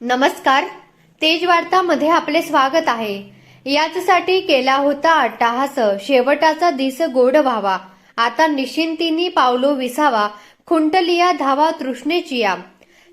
नमस्कार. तेज वार्तामध्ये आपले स्वागत आहे. याचसाठी केला होता अट्टाहास. शेवटाचा दिस गोड व्हावा. आता निश्चिंतीनी पावलो विसावा. खुंटलिया धावा तृष्णेचिया.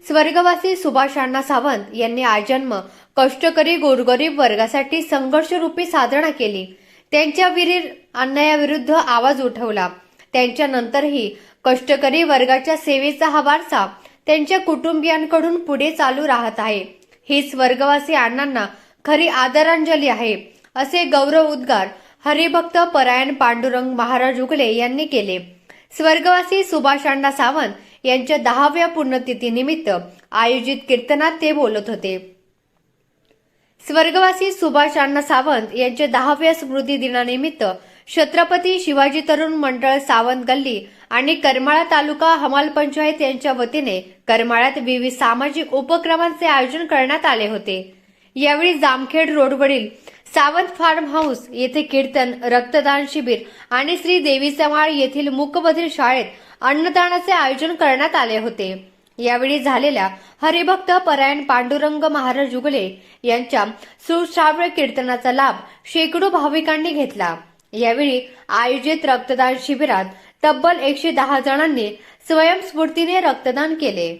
स्वर्गवासी सुभाष अण्णा सावंत यांनी आजन्म. कष्टकरी गोरगरीब वर्गासाठी संघर्षरूपी साधना केली. त्यांच्या विरीर अन्यायाविरुद्ध आवाज उठवला. त्यांच्यानंतरही कष्टकरी वर्गाच्या सेवेचा हा वारसा त्यांच्या कुटुंबियांकडून पुढे चालू राहत आहे. ही स्वर्गवासी अण्णांना खरी आदरांजली आहे असे गौरव उद्गार हरिभक्त परायण पांडुरंग महाराज उगले यांनी केले. स्वर्गवासी सुभाष अण्णा सावंत यांच्या दहाव्या पुण्यतिथीनिमित्त आयोजित कीर्तनात ते बोलत होते. स्वर्गवासी सुभाष अण्णा सावंत यांच्या दहाव्या स्मृती दिनानिमित्त छत्रपती शिवाजी तरुण मंडळ सावंत गल्ली आणि करमाळा तालुका हमाल पंचायत यांच्या वतीने करमाळ्यात विविध सामाजिक उपक्रमांचे आयोजन करण्यात आले होते. यावेळी जामखेड रोडवरील सावंत फार्म हाऊस येथे कीर्तन रक्तदान शिबिर आणि श्री देवी समाळ येथील मुकबधीर शाळेत अन्नदानाचे आयोजन करण्यात आले होते. यावेळी झालेल्या हरिभक्त परायण पांडुरंग महाराज जुगले यांच्या सुश्राव्य कीर्तनाचा लाभ शेकडो भाविकांनी घेतला. यावेळी आयोजित रक्तदान शिबिरात तब्बल एकशे दहा जणांनी स्वयंस्फूर्तीने रक्तदान केले.